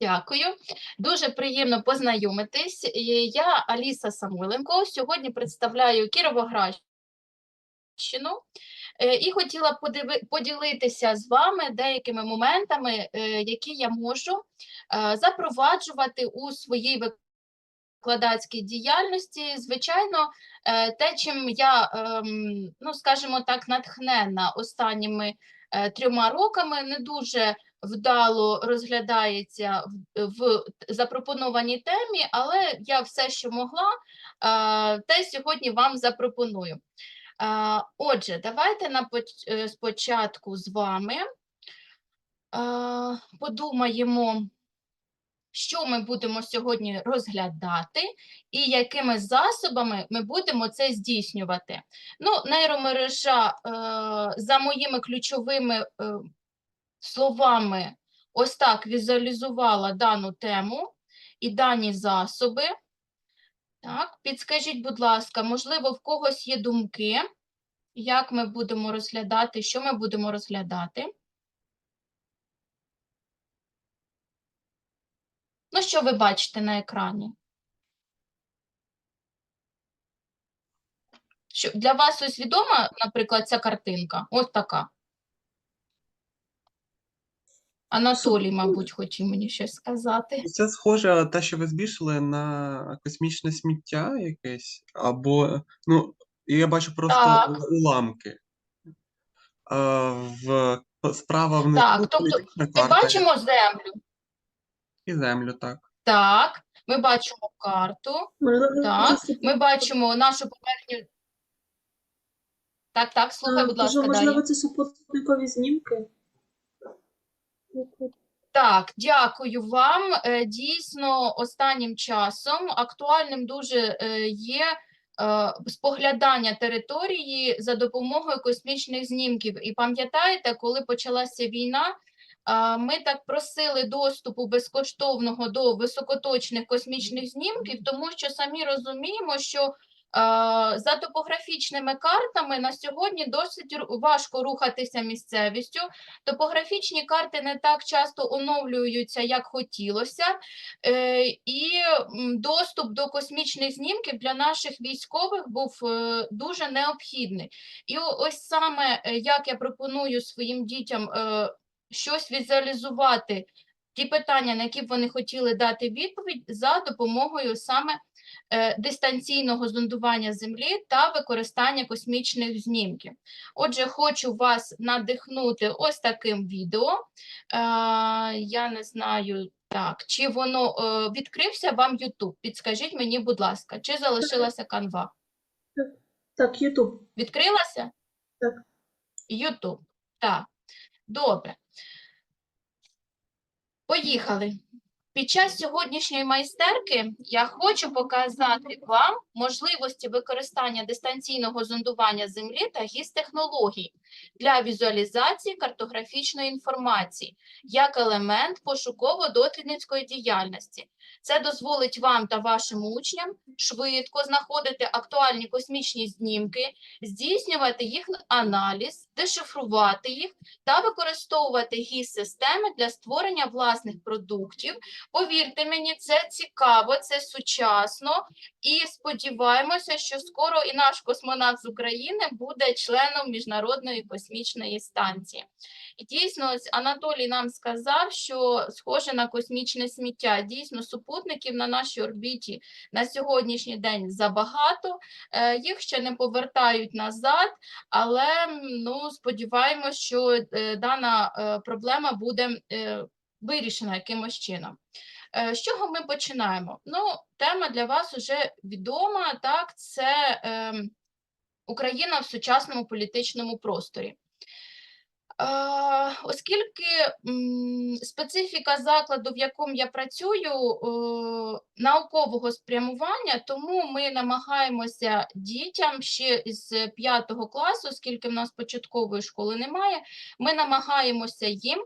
Дякую. Дуже приємно познайомитись. Я Аліса Самойленко. Сьогодні представляю Кіровоградщину Е, і хотіла подиви- поділитися з вами деякими моментами, е, які я можу е, запроваджувати у своїй викладацькій діяльності. Звичайно, те, чим я, ем, ну скажімо так, натхнена останніми трьома роками, не дуже вдало розглядається в, в запропонованій темі, але я все, що могла, те сьогодні вам запропоную. Отже, давайте на е, спочатку з вами подумаємо, що ми будемо сьогодні розглядати і якими засобами ми будемо це здійснювати. Ну, нейромережа, е, за моїми ключовими е, словами, ось так візуалізувала дану тему і дані засоби. Так, підскажіть, будь ласка, можливо, в когось є думки, як ми будемо розглядати, що ми будемо розглядати? Ну, що ви бачите на екрані? Для вас ось відома, наприклад, ця картинка? Ось така. Анатолій, мабуть, хотів мені щось сказати. Це схоже те, що ви збільшили на космічне сміття якесь, або, ну, я бачу просто Так. уламки. А, в справа внизу Так, тобто Ми бачимо землю. і землю, так. Так, ми бачимо карту. Так, Ми бачимо нашу поверхню. Так, так, слухай, А, будь ласка, можливо, далі. це супутникові знімки. Так, дякую вам. Е, Дійсно, останнім часом актуальним дуже е, є е, споглядання території за допомогою космічних знімків. І пам'ятаєте, коли почалася війна, ми так просили доступу безкоштовного до високоточних космічних знімків, тому що самі розуміємо, що за топографічними картами на сьогодні досить важко рухатися місцевістю. Топографічні карти не так часто оновлюються, як хотілося, е, і доступ до космічних знімків для наших військових був е, дуже необхідний. І ось саме е, як я пропоную своїм дітям щось візуалізувати, ті питання, на які б вони хотіли дати відповідь, за допомогою саме дистанційного зондування Землі та використання космічних знімків. Отже, хочу вас надихнути ось таким відео. Е, я не знаю, так, чи воно е, відкрився вам YouTube? Підскажіть мені, будь ласка, чи залишилася канва? Так, Ютуб. Відкрилася? Так. YouTube. Так. Добре. Поїхали. Під час сьогоднішньої майстерки я хочу показати вам можливості використання дистанційного зондування землі та гіс-технологій для візуалізації картографічної інформації як елемент пошуково-дослідницької діяльності. Це дозволить вам та вашим учням швидко знаходити актуальні космічні знімки, здійснювати їх аналіз, дешифрувати їх та використовувати гіс-системи для створення власних продуктів. Повірте мені, це цікаво, це сучасно, і сподіваємося, що скоро і наш космонавт з України буде членом Міжнародної космічної станції. І дійсно, Анатолій нам сказав, що схоже на космічне сміття. Дійсно, супутників на нашій орбіті на сьогоднішній день забагато, е, їх ще не повертають назад, але ну, сподіваємось, що е, дана е, проблема буде вирішена якимось чином. З чого ми починаємо? Ну, тема для вас вже відома, так, це ем, Україна в сучасному політичному просторі. Оскільки специфіка закладу, в якому я працюю, наукового спрямування, тому ми намагаємося дітям ще з п'ятого класу, оскільки в нас початкової школи немає, ми намагаємося їм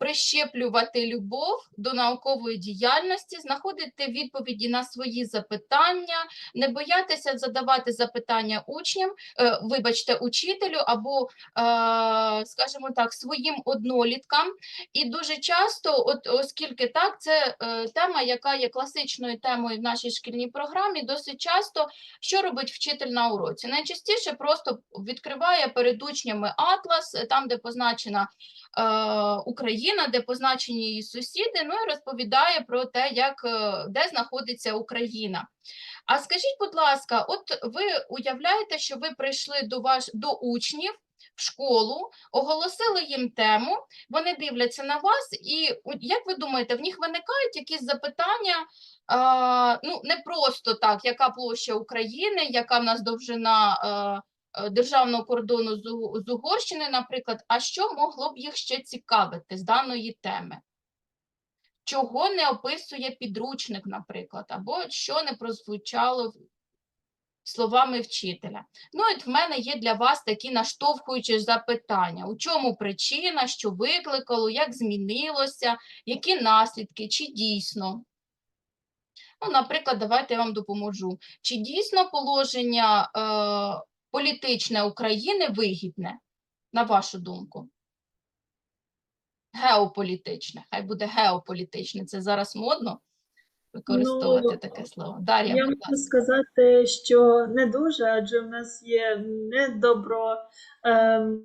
прищеплювати любов до наукової діяльності, знаходити відповіді на свої запитання, не боятися задавати запитання учням, е, вибачте, учителю або, скажімо так, своїм одноліткам. І дуже часто, от оскільки так, це е, тема, яка є класичною темою в нашій шкільній програмі, досить часто що робить вчитель на уроці? Найчастіше просто відкриває перед учнями атлас, е, там, де позначена е, Україна, де позначені її сусіди, ну і розповідає про те, як, е, де знаходиться Україна. А скажіть, будь ласка, от ви уявляєте, що ви прийшли до ваш до учнів школу, оголосили їм тему, вони дивляться на вас, і як ви думаєте, в них виникають якісь запитання? А, ну, не просто так, яка площа України, яка в нас довжина е, е, державного кордону з, Угорщини, наприклад, а що могло б їх ще цікавити з даної теми? Чого не описує підручник, наприклад, або що не прозвучало словами вчителя. Ну, от в мене є для вас такі наштовхуючі запитання: у чому причина, що викликало, як змінилося, які наслідки, чи дійсно? Ну, наприклад, давайте я вам допоможу. Чи дійсно положення е, політичне України вигідне, на вашу думку? Геополітичне, хай буде геополітичне. Це зараз модно використовувати Ну, таке слово. Дар'я, Я можу сказати, що не дуже, адже в нас є недобро, ем,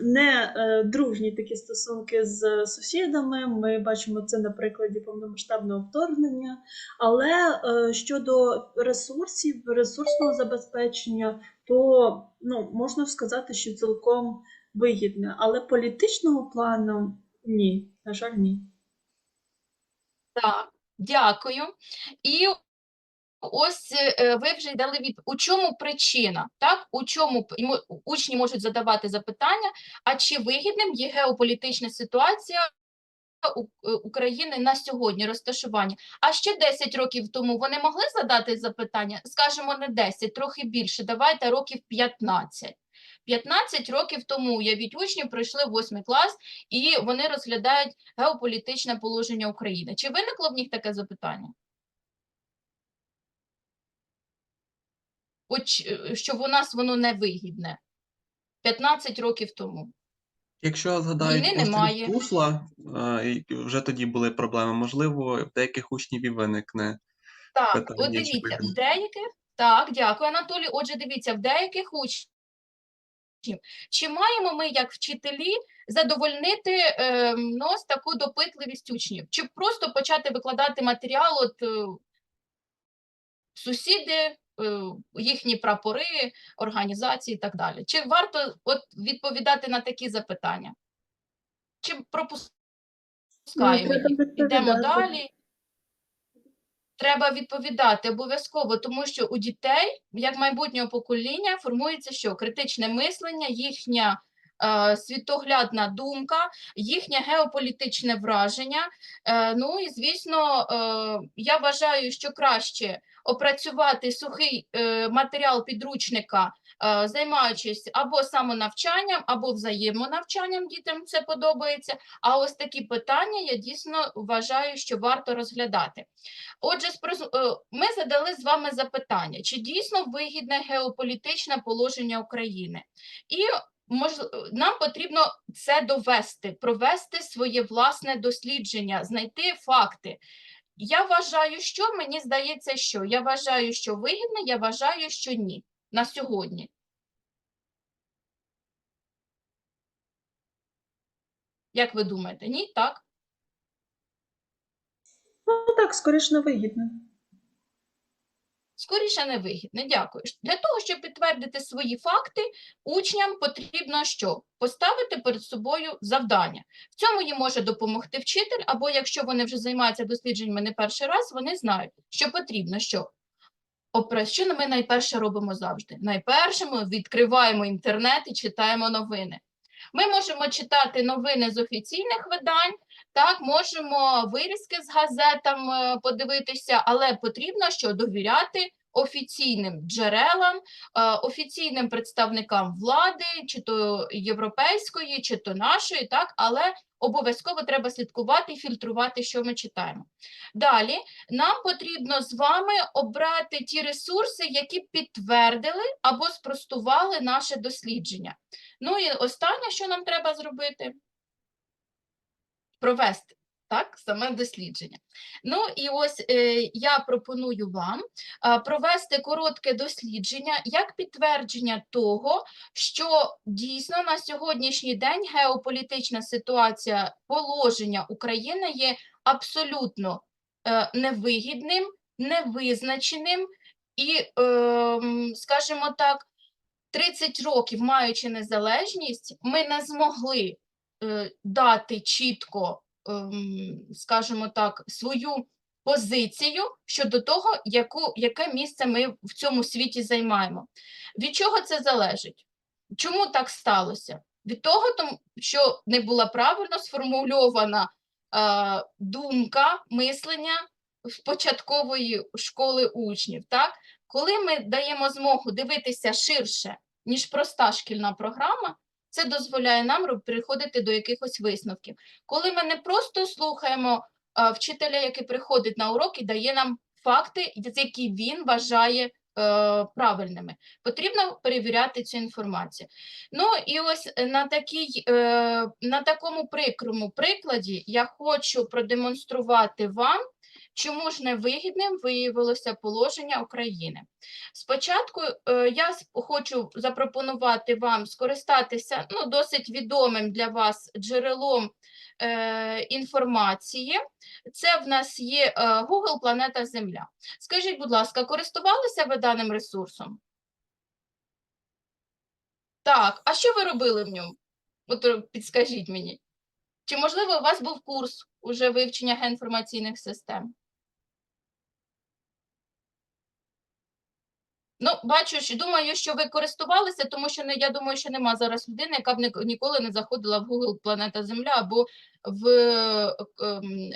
не е, дружні такі стосунки з сусідами. Ми бачимо це на прикладі повномасштабного вторгнення. Але е, щодо ресурсів, ресурсного забезпечення, то ну, можна сказати, що цілком вигідне. Але політичного плану ні, на жаль, ні. Так, дякую. І ось е, ви вже дали від у чому причина, так? У чому учні можуть задавати запитання, а чи вигідним є геополітична ситуація е, України на сьогодні розташування? А ще 10 років тому вони могли задати запитання? Скажімо, не 10, трохи більше. Давайте років 15. 15 років тому, уявіть, учні пройшли 8 клас, і вони розглядають геополітичне положення України. Чи виникло в них таке запитання? От, що у нас воно невигідне 15 років тому. Якщо згадають немає. Вже тоді були проблеми. Можливо, в деяких учнів і виникне. Так, Питання, от дивіться, в деяких, так, дякую, Анатолій. Отже, дивіться, в деяких учнів, чи маємо ми, як вчителі, задовольнити е, ну, ось таку допитливість учнів? Чи просто почати викладати матеріал, от е, сусіди, е, їхні прапори, організації і так далі? Чи варто от відповідати на такі запитання? Чи пропускаємо? Йдемо відповідати. далі. Треба відповідати обов'язково, тому що у дітей, як майбутнього покоління, формується що? Критичне мислення, їхня е, світоглядна думка, їхнє геополітичне враження. Е, ну і звісно, е, я вважаю, що краще опрацювати сухий матеріал підручника, займаючись або самонавчанням, або взаємонавчанням, дітям це подобається. А ось такі питання я дійсно вважаю, що варто розглядати. Отже, е, ми задали з вами запитання, чи дійсно вигідне геополітичне положення України? І нам потрібно це довести, провести своє власне дослідження, знайти факти. Я вважаю, що мені здається, що я вважаю, що вигідне, я вважаю, що ні на сьогодні. Як ви думаєте? Ні, так? Ну так, скоріш невигідне. Скоріше невигідне. Дякую. Для того, щоб підтвердити свої факти, учням потрібно що? Поставити перед собою завдання. В цьому їм може допомогти вчитель, або якщо вони вже займаються дослідженнями не перший раз, вони знають, що потрібно що. Що ми найперше робимо завжди? Найперше ми відкриваємо інтернет і читаємо новини. Ми можемо читати новини з офіційних видань, так, можемо вирізки з газетам е, подивитися, але потрібно що довіряти офіційним джерелам, е, офіційним представникам влади, чи то європейської, чи то нашої, так, але обов'язково треба слідкувати і фільтрувати, що ми читаємо. Далі нам потрібно з вами обрати ті ресурси, які підтвердили або спростували наше дослідження. Ну і останнє, що нам треба зробити? Провести. Так, саме дослідження. Ну і ось е, я пропоную вам провести коротке дослідження як підтвердження того, що дійсно на сьогоднішній день геополітична ситуація положення України є абсолютно е, невигідним, невизначеним і, е, скажімо так, 30 років маючи незалежність, ми не змогли е, дати чітко, ем, скажімо так, свою позицію щодо того, яку, яке місце ми в цьому світі займаємо. Від чого це залежить? Чому так сталося? Від того, що не була правильно сформульована е, думка, мислення початкової школи учнів. Так? Коли ми даємо змогу дивитися ширше, ніж проста шкільна програма, це дозволяє нам приходити до якихось висновків. Коли ми не просто слухаємо а, вчителя, який приходить на урок і дає нам факти, які він вважає е, правильними, потрібно перевіряти цю інформацію. Ну і ось е, на, такій, е, на такому прикрому прикладі я хочу продемонструвати вам, чому ж невигідним виявилося положення України. Спочатку е, я хочу запропонувати вам скористатися ну, досить відомим для вас джерелом е, інформації. Це в нас є е, Google Планета Земля. Скажіть, будь ласка, користувалися ви даним ресурсом? Так, а що ви робили в ньому? От е, підскажіть мені. Чи, можливо, у вас був курс уже вивчення геоінформаційних систем? Ну, бачу, що думаю, що ви користувалися, тому що не, я думаю, що нема зараз людини, яка б ні- ніколи не заходила в Google Планета Земля або в е,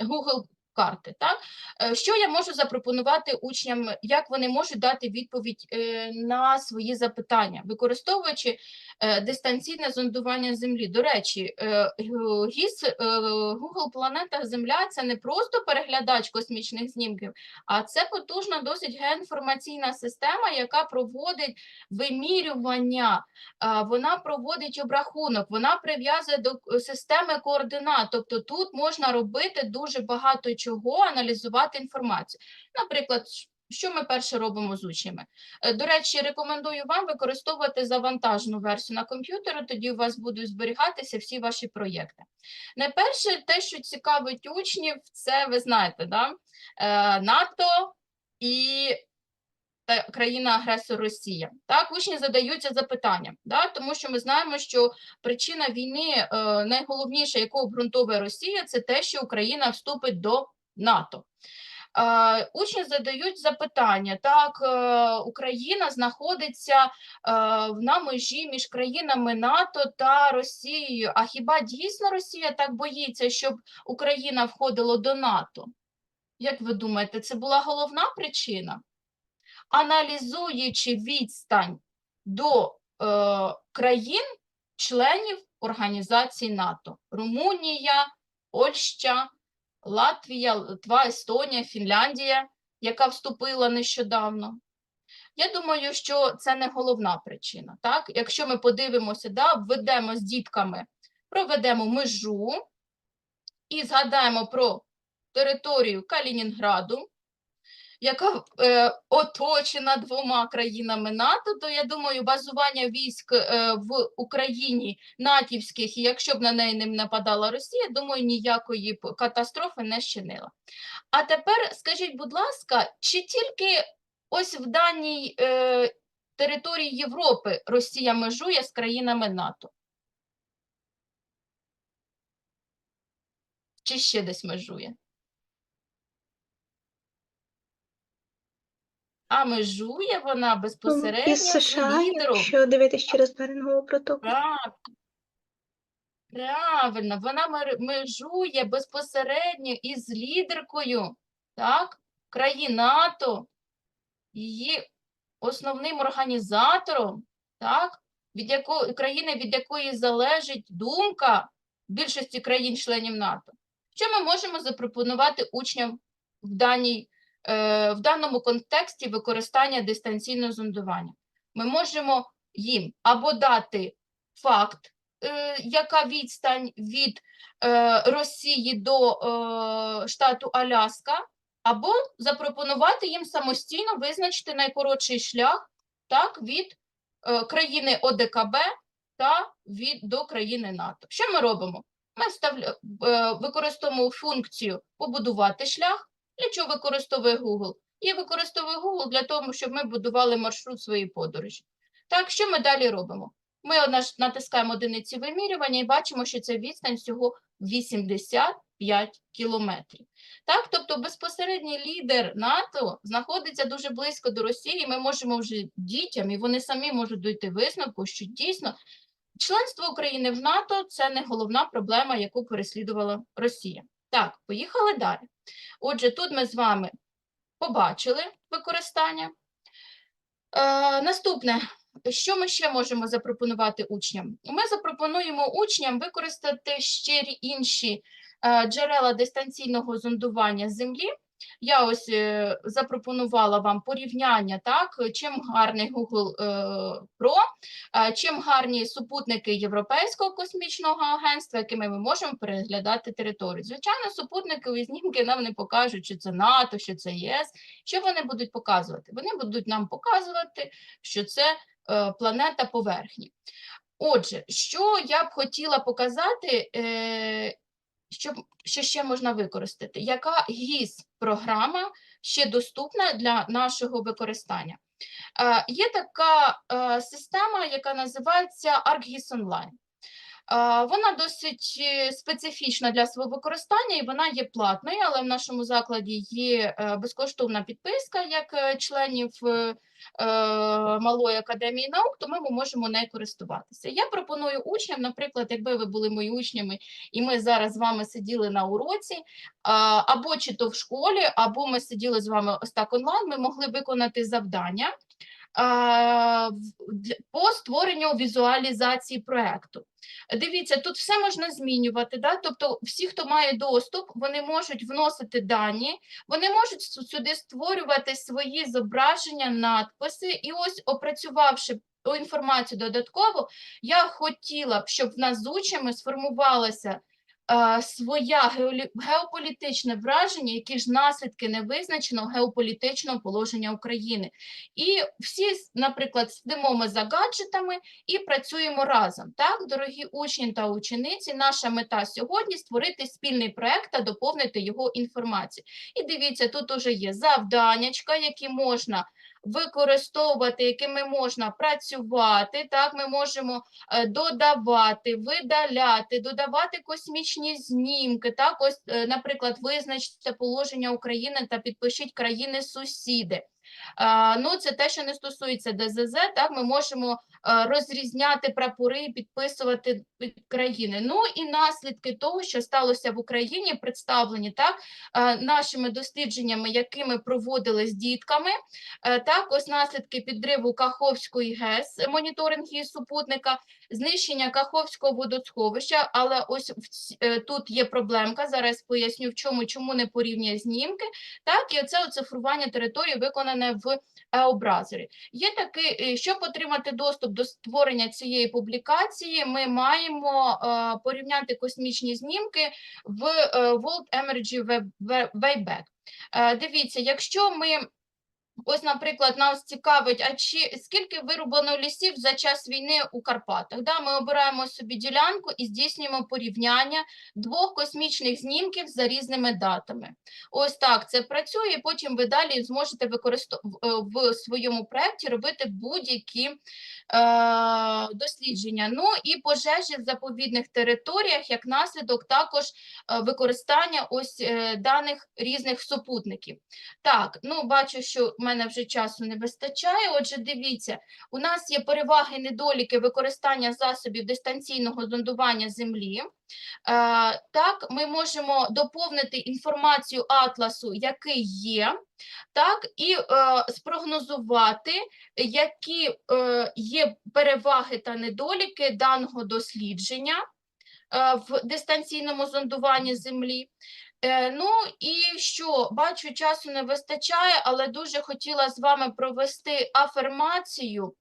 Google карти. Так? Е, Що я можу запропонувати учням, як вони можуть дати відповідь е, на свої запитання, використовуючи е, дистанційне зондування Землі. До речі, ГІС, Google Планета Земля це не просто переглядач космічних знімків, а це потужна досить геоінформаційна система, яка проводить вимірювання, вона проводить обрахунок, вона прив'язує до системи координат. Тобто тут можна робити дуже багато чого, аналізувати інформацію. Наприклад, що ми перше робимо з учнями? Е, До речі, рекомендую вам використовувати завантажну версію на комп'ютері, тоді у вас будуть зберігатися всі ваші проєкти. Найперше, те, що цікавить учнів, це ви знаєте, да? е, НАТО і та країна-агресор Росія. Так, учні задаються запитанням, да? тому що ми знаємо, що причина війни, е, найголовніша, яку обґрунтовує Росія, це те, що Україна вступить до НАТО. Е, Учні задають запитання. Так, е, Україна знаходиться на межі між країнами НАТО та Росією. А хіба дійсно Росія так боїться, щоб Україна входила до НАТО? Як ви думаєте, це була головна причина? Аналізуючи відстань до е, країн-членів Організації НАТО: Румунія, Польща, Латвія, Литва, Естонія, Фінляндія, яка вступила нещодавно. Я думаю, що це не головна причина. Так? Якщо ми подивимося, да, введемо з дітками, проведемо межу і згадаємо про територію Калінінграду, яка е, оточена двома країнами НАТО, то я думаю, базування військ е, в Україні натівських, і якщо б на неї не нападала Росія, думаю, ніякої катастрофи не щинила. А тепер скажіть, будь ласка, чи тільки ось в даній е, території Європи Росія межує з країнами НАТО? Чи ще десь межує? А межує вона безпосередньо Із США, лідером. якщо дивитись через Берингову протоку. Правильно. Правильно, вона межує безпосередньо із лідеркою, так, країн НАТО. її основним організатором, так, від якої країни, від якої залежить думка більшості країн-членів НАТО, що ми можемо запропонувати учням в, даній, в даному контексті використання дистанційного зондування? Ми можемо їм або дати факт, е, яка відстань від е, Росії до е, штату Аляска, або запропонувати їм самостійно визначити найкоротший шлях так, від е, країни ОДКБ та від до країни НАТО. Що ми робимо? Ми вставля, е, використовуємо функцію побудувати шлях. Для чого використовує Google? Я використовую Google для того, щоб ми будували маршрут своєї подорожі. Так, що ми далі робимо? Ми натискаємо одиниці вимірювання і бачимо, що це відстань всього 85 кілометрів. Так, тобто безпосередній лідер НАТО знаходиться дуже близько до Росії. Ми можемо вже дітям, і вони самі можуть дойти висновку, що дійсно членство України в НАТО це не головна проблема, яку переслідувала Росія. Так, поїхали далі. Отже, тут ми з вами побачили використання. Е, наступне, що ми ще можемо запропонувати учням? Ми запропонуємо учням використати ще інші е, джерела дистанційного зондування Землі. Я ось е, запропонувала вам порівняння, так, чим гарний Google е, Pro, чим гарні супутники Європейського космічного агентства, якими ми можемо переглядати територію. Звичайно, супутникові знімки нам не покажуть, що це НАТО, що це ЄС. Що вони будуть показувати? Вони будуть нам показувати, що це е, планета поверхні. Отже, що я б хотіла показати, що, що ще можна використати? Яка ГІС-програма ще доступна для нашого використання? Е, є така е, система, яка називається ArcGIS Online. Вона досить е, специфічна для свого використання і вона є платною, але в нашому закладі є е, безкоштовна підписка як е, членів Малої академії наук, тому ми можемо нею користуватися. Я пропоную учням, наприклад, якби ви були мої учнями, і ми зараз з вами сиділи на уроці, або чи то в школі, або ми сиділи з вами ось так онлайн, ми могли виконати завдання по створенню візуалізації проекту. Дивіться, тут все можна змінювати, да? тобто всі, хто має доступ, вони можуть вносити дані, вони можуть сюди створювати свої зображення, надписи, і ось опрацювавши інформацію додатково, я хотіла б, щоб в нас з учнями сформувалася своя геолі- геополітичне враження, які ж наслідки невизначеного геополітичного положення України. І всі, наприклад, сидимо ми за гаджетами і працюємо разом. Так, дорогі учні та учениці, наша мета сьогодні створити спільний проект та доповнити його інформацією. І дивіться, тут уже є завданнячка, які можна використовувати, якими можна працювати. Так, ми можемо е, додавати, видаляти, додавати космічні знімки. Так, ось, е, наприклад, визначте положення України та підпишіть країни-сусіди. А, Ну, це те, що не стосується ДЗЗ, так, ми можемо е, розрізняти прапори підписувати країни. Ну і наслідки того, що сталося в Україні, представлені так, е, нашими дослідженнями, які ми проводили з дітками. Е, Так, ось наслідки підриву Каховської ГЕС, моніторинг її супутника, знищення Каховського водосховища, але ось е, тут є проблемка, зараз поясню в чому, чому не порівнює знімки, так, і оце оцифрування території виконане в еобразері. Є такий, е, щоб отримати доступ до створення цієї публікації, ми маємо е, порівняти космічні знімки в е, World Energy Wayback. Е, Дивіться, якщо ми Ось, наприклад, нас цікавить, а чи скільки вирублено лісів за час війни у Карпатах? Да, ми обираємо собі ділянку і здійснюємо порівняння двох космічних знімків за різними датами. Ось так це працює, потім ви далі зможете використовувати в своєму проєкті робити будь-які дослідження. Ну і пожежі в заповідних територіях як наслідок також е, використання ось е, даних різних супутників. Так, ну бачу, що в мене вже часу не вистачає. Отже, дивіться, у нас є переваги, недоліки використання засобів дистанційного зондування землі. Е, так, ми можемо доповнити інформацію атласу, який є, так, і е, спрогнозувати, які е, є переваги та недоліки даного дослідження е, в дистанційному зондуванні землі. Е, Ну і що, бачу, часу не вистачає, але дуже хотіла з вами провести афермацію.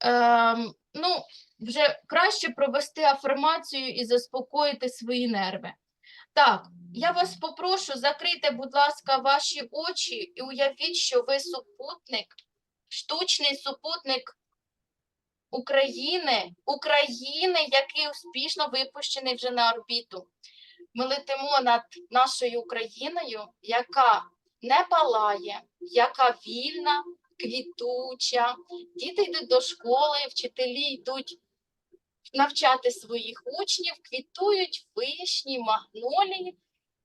Ем, ну, вже краще провести афермацію і заспокоїти свої нерви. Так, я вас попрошу, закрийте, будь ласка, ваші очі і уявіть, що ви супутник, штучний супутник України, України, який успішно випущений вже на орбіту. Ми летимо над нашою Україною, яка не палає, яка вільна, квітуча. Діти йдуть до школи, вчителі йдуть навчати своїх учнів, квітують вишні, магнолії,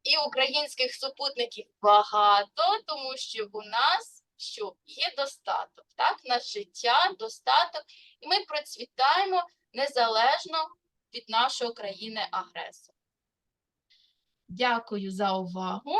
і українських супутників багато, тому що у нас що є достаток, так, на життя, достаток, і ми процвітаємо незалежно від нашої країни-агресора. Дякую за увагу.